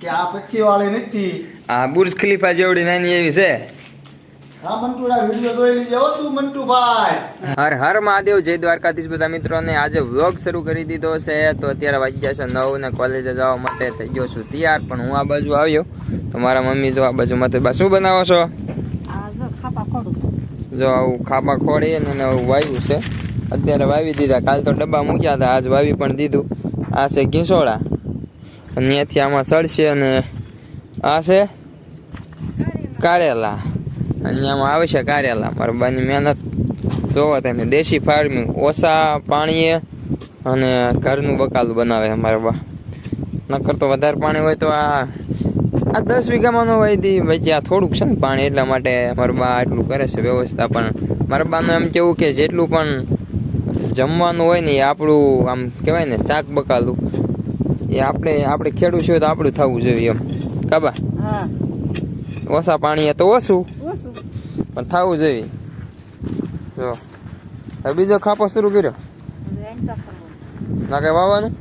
કે આ પછી વાળી નથી. આ બુર્જ ખલીફા જેવડી નાની એવી છે. હા મંટુડા વિડિયો જોઈ હો તું મંટુભાઈ. હર હર મહાદેવ જય દ્વારકાધીશ બધા મિત્રોને. આજે વ્લોગ શરૂ કરી દીધો છે તો અત્યારે વાગ્યા છે નવ ને કોલેજે જવા માટે થઈ ગયો છું તૈયાર પણ હું આ બાજુ આવ્યો. તો મારા મમ્મી જો આ બાજુ મતે બા શું બનાવો છો? જો ખાપા ખોડું. જો આવું ખાપા ખોડી અને વાવ્યું છે. અત્યારે વાવી દીધા કાલ તો ડબ્બા મૂક્યા હતા આજ વાવી પણ દીધું. આ છે ઘીસોડા. અને ત્યાંથી આમાં સળશે અને આ છે કારેલા. અને આમાં આવે છે કારેલા. મારા બાની મહેનત જોવો તમે દેશી ફાર્મિંગ, ઓછા પાણીએ અને ઘરનું બકાલું બનાવે અમારા બા. નકર તો વધારે પાણી હોય તો આ આ દસ વીઘામાં નો હોય દી. પછી આ થોડુંક છે ને પાણી એટલા માટે મારા બા એટલું કરે છે વ્યવસ્થા પણ મારા બાનું એમ કેવું કે જેટલું પણ જમવાનું હોય ને એ આપણું, આમ કહેવાય ને, શાક બકાલું. એ આપણે આપણે ખેડૂત છે તો આપણું થવું જોઈએ એમ. કાબા? હા. ઓછા પાણી તો ઓછું. પણ થવું જોઈએ. જો. હવે બીજો ખાપો શરૂ કર્યો. ના કઈ વાવવાનું?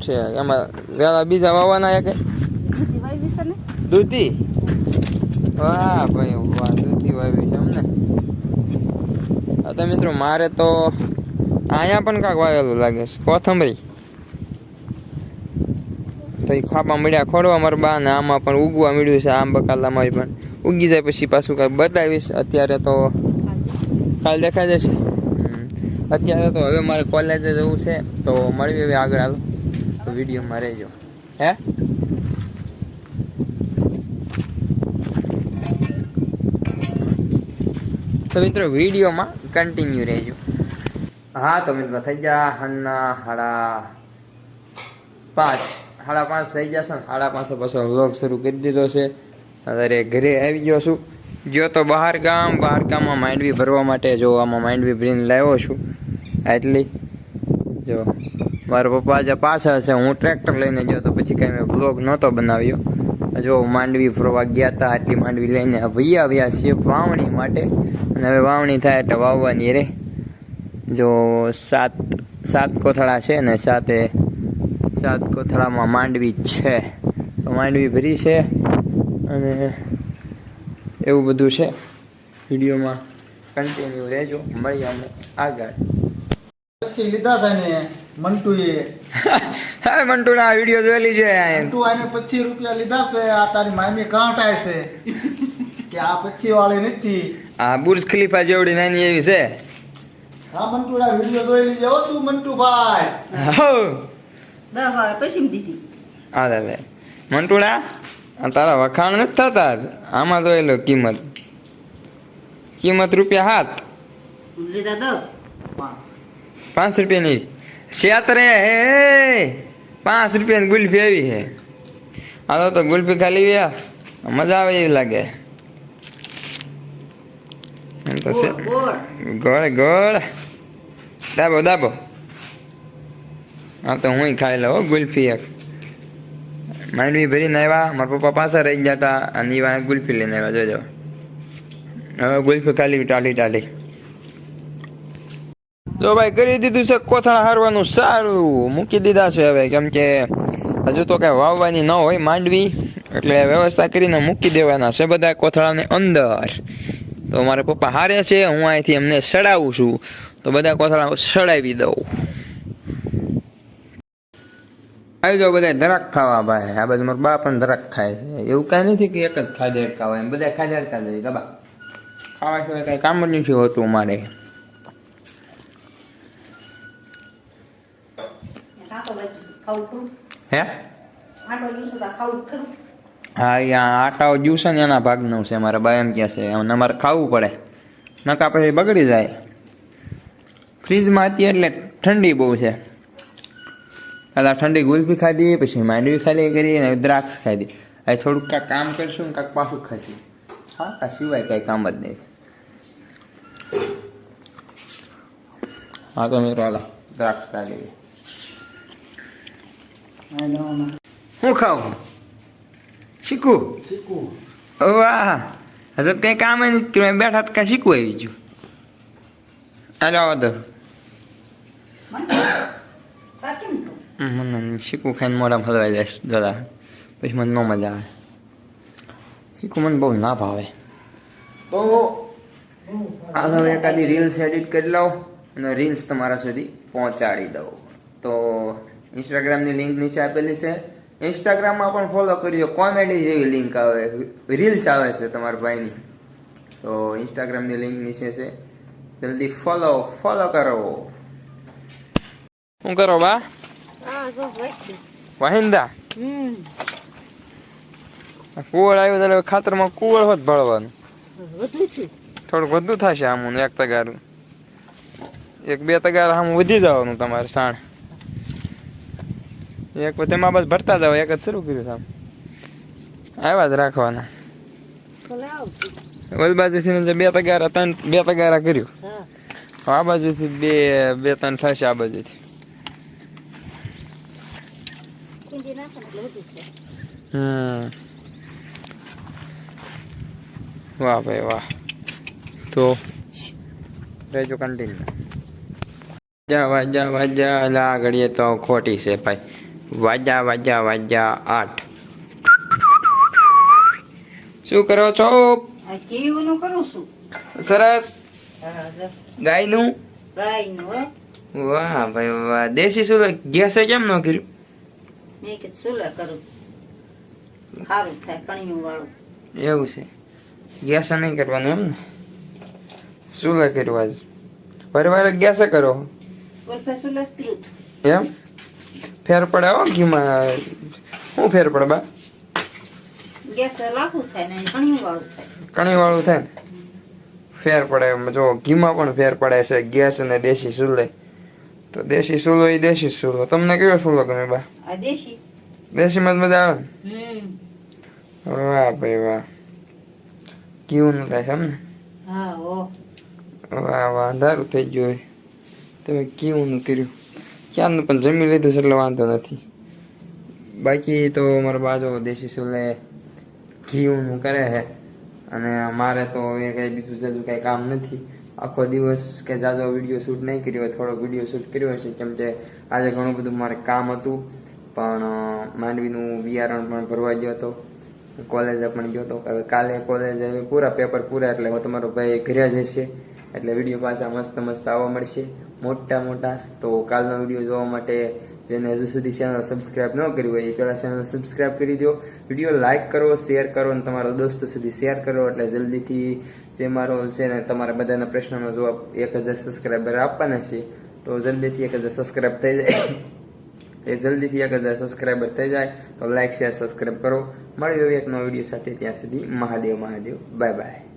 છે એમાં વેલા બીજા વાવવાના કે? દૂધી વાહ ભાઈ વાહ દૂધી વાવી છે અમને. હા તો મિત્રો મારે તો અહીંયા પણ કાંક વાવેલું લાગે છે. કોથમરી. તો એ ખાપા મળ્યા ખોડવા મારા બા ને આમાં પણ ઉગવા મળ્યું છે આમ બકાલામાં પણ. ઉગી જાય પછી પાછું કાંઈ બતાવીશ. અત્યારે તો કાલ દેખાઈ જશે. અત્યારે તો હવે મારે કોલેજે જવું છે, તો મળવી હવે આગળ હાલો. તો વિડીયોમાં રહેજો. હે? તો મિત્રો વિડીયોમાં કન્ટિન્યુ રહેજો. હા, તો મિત્રો થઈ ગયા હન્ના હાડા પાંચ. સાડા પાંચ થઈ જશે ને સાડા પાંચે પાછો વ્લોગ શરૂ કરી દીધો છે. અત્યારે ઘરે આવી ગયો છું. ગયો તો બહાર ગામ, બહાર ગામમાં માંડવી ભરવા માટે જો આમાં માંડવી ભરીને લાવ્યો છું. એટલી જો મારા પપ્પા જે પાછળ છે, હું ટ્રેક્ટર લઈને ગયો તો પછી કાંઈ મેં વ્લોગ નહોતો બનાવ્યો. જો માંડવી ફરવા ગયા હતા આટલી માંડવી લઈને ભૈયા આવ્યા છીએ વાવણી માટે. અને હવે વાવણી થાય એટલે વાવવાની રે. જો સાત સાત કોથળા છે ને સાથે સાત કોથળામાં માંડવી છે. તો માંડવી ભરી છે અને એવું બધું છે. વિડીયોમાં કન્ટિન્યુ રહેજો. મળીએ અમે આગળ. પછી લીધા છે ને મંટુએ. હા મંટુના વીડિયો જોયેલી છે મંટુ આને પચીસ રૂપિયા લીધા છે. આ તારી મામી કાંટાય છે. કે આ પચીસ વાળી નથી. આ બુર્જ ખલીફા જેવડી નાની એવી છે. હા મંટુડા વીડિયો જોયેલી છે હો તું મંટુભાઈ. હો. દસ વાળા પછી દીધી. દાદા મંટુડા આ તારા વખાણ નથી થતા જ. આમાં જોઈ લો કિંમત. કિંમત રૂપિયા હાથ. લીધા પાંચ. રૂપિયાની. છેતરે હે પાંચ રૂપિયાની ગુલ્ફી આવી હે આ તો ગુલ્ફી ખાલી વ્યા. મજા આવે એવી લાગે. ગોળ ગોળ. દાબો દાબો. હા, તો હું ખાઈ લઉં હો, ગુલ્ફી એક. માંડવી ભરીને આવ્યા મારા પપ્પા પાસે રહી ગયા હતા, અને એ ગુલ્ફી લઈને આવ્યા જોજો. હવે ગુલ્ફી ખાલી ટાલી ટાલી તો ભાઈ, કરી દીધું છે કોથળા હારવાનું, સારું. મૂકી દીધા છે હવે, કેમ કે હજુ તો કઈ વાવવાની ન હોય માંડવી, એટલે વ્યવસ્થા કરીને મૂકી દેવાના છે બધા કોથળાની અંદર. તો મારા પપ્પા હારે છે, હું અહીંથી એમને સડાવું છું. તો બધા કોથળા સડાવી દઉં. આવી જાઓ બધા ધરાક ખાવા ભાઈ. આ બાજુ મારા બા પણ ધરાક ખાય છે. એવું કાંઈ નથી કે એક જ ખાદેડકા હોય એમ બધા ખાજડકા જ હોય ગબા ખાવા સિવાય કાંઈ કામ જ નથી હોતું મારે. હે? હા યા આટાઓ જ્યુસ ને એના ભાગનું છે. મારા બા એમ કહે છે. એમને અમારે ખાવું પડે. નકા પછી બગડી જાય. ફ્રીજમાં હતી એટલે ઠંડી બહુ છે. પહેલાં ઠંડી ગુલ્ફી ખાધી પછી માંડવી ખાલી કરી અને દ્રાક્ષ ખાધી. હવે થોડુંક કાંઈક કામ કરશું ને કાંઈક પાછું ખાશું હા કા સિવાય કાંઈ કામ જ નહીં. હા તો મેં હાલો દ્રાક્ષ ખાલી. હું ખાવું શીખું? શીખવું વાહ. હજુ કંઈ કામ નથી કર્યું. બેઠા તો કાંઈ શીખવું આવી ગયું. હાલો આવો તો. મને શીખવું ખાઈને મોઢામાં હલવાઈ જાય દાદા પછી મને ન મજા આવે શીખવું મને બહુ ના ભાવે તો હાલ હવે એકાદી રીલ્સ એડિટ કરી લઉં અને રીલ્સ તમારા સુધી પહોંચાડી દઉં તો ઇન્સ્ટાગ્રામની લિંક નીચે આપેલી છે ઇન્સ્ટાગ્રામમાં પણ ફોલો કરજો કોમેડી જેવી લિંક આવે રીલ્સ આવે છે તમારા ભાઈની તો ઇન્સ્ટાગ્રામની લિંક નીચે છે જલ્દી ફોલો ફોલો કરો શું કરો બા વાહિંદા? હમ. આ કુવળ આવ્યું ત્યારે ખાતરમાં કુવળ હોત ભળવાનું. થોડુંક વધુ થશે આમ એક તગારું. એક બે તગાર આમ વધી જવાનું તમારે સાણ. એક તેમાં બસ ભરતા જાવ એક જ શરૂ કર્યું આમ. આવ્યા જ રાખવાના. ઓલી બાજુથી બે તગારા ત્રણ બે તગારા કર્યું. આ આ બાજુથી બે બે ત્રણ થશે આ બાજુથી. કુંડી નાખો ને એટલે વધુ છે હમ વાહ ભાઈ વાહ. તો રહેજો કન્ટિન્યુ વાજા વાજા વાજા લા ઘડીએ તો ખોટી છે ભાઈ. વાજા વાજા વાજા આઠ. શું કરો છો? આ કરું છું? સરસ. ગાયનું ગાયનું? ગાયનું વાહ ભાઈ વાહ. દેશી શું? ગેસે કેમ ન કર્યું? મેં કે સુલા કરું. સારું થાય કણિયું વાળું. એવું છે. ગેસ નહીં કરવાનું એમ ને? શું કરવા જ. પરિવારે ગેસે કરો. સુલા એમ? ફેર પડે હો ઘીમાં. શું ફેર પડે બા? ગેસ લાખું થાય ને કણિયું વાળું થાય. કણી વાળું થાય ને? ફેર પડે જો ઘીમાં પણ ફેર પડે છે. ગેસ અને દેશી ચૂલે તો દેશી સુલો એ દેશી સુલો. તમને કયો સુલો ગમે બા? દેશી. દેશી જ મજા આવે વાહ ભાઈ વાહ. કેવું ન થાય એમ ને? વાહ વાહ અંધારું થઈ ગયું તમે કેવું નું કર્યું? ક્યારનું પણ જમી લીધું છે એટલે વાંધો નથી. બાકી તો મારા બાજુ દેશી સુલે ઘીનું કરે છે. અને મારે તો એ કઈ બીજું જાજુ કઈ કામ નથી. આખો દિવસ કે જાજો વીડિયો શૂટ નહીં કર્યો થોડોક વીડિયો શૂટ કર્યો હશે, કેમ કે આજે ઘણું બધું મારે કામ હતું. પણ માંડવીનું બિયારણ પણ ભરવા ગયો હતો. કોલેજે પણ ગયો હતો. હવે કાલે કોલેજ પૂરા પેપર પૂરા, એટલે હવે તમારો ભાઈ ઘરે જ હશે. એટલે વીડિયો પાછા મસ્ત મસ્ત આવવા મળશે. મોટા મોટા. તો કાલનો વીડિયો જોવા માટે જેને હજુ સુધી ચેનલ સબસ્ક્રાઇબ ન કરી હોય, એ પહેલાં ચેનલ સબસ્ક્રાઇબ કરી દો વીડિયો લાઇક કરો શેર કરો અને તમારા દોસ્તો સુધી શેર કરો. એટલે જલ્દીથી જે મારો છે ને તમારા બધાના પ્રશ્નોનો જવાબ એક હજાર સબસ્ક્રાઈબર આપવાના છે, તો જલ્દીથી એક હજાર સબસ્ક્રાઈબ થઈ જાય. એ જલ્દીથી એક હજાર સબસ્ક્રાઈબર થઈ જાય, તો લાઇક શેર સબસ્ક્રાઈબ કરો. મળ્યો એક નવો વીડિયો સાથે, ત્યાં સુધી મહાદેવ મહાદેવ. Bye bye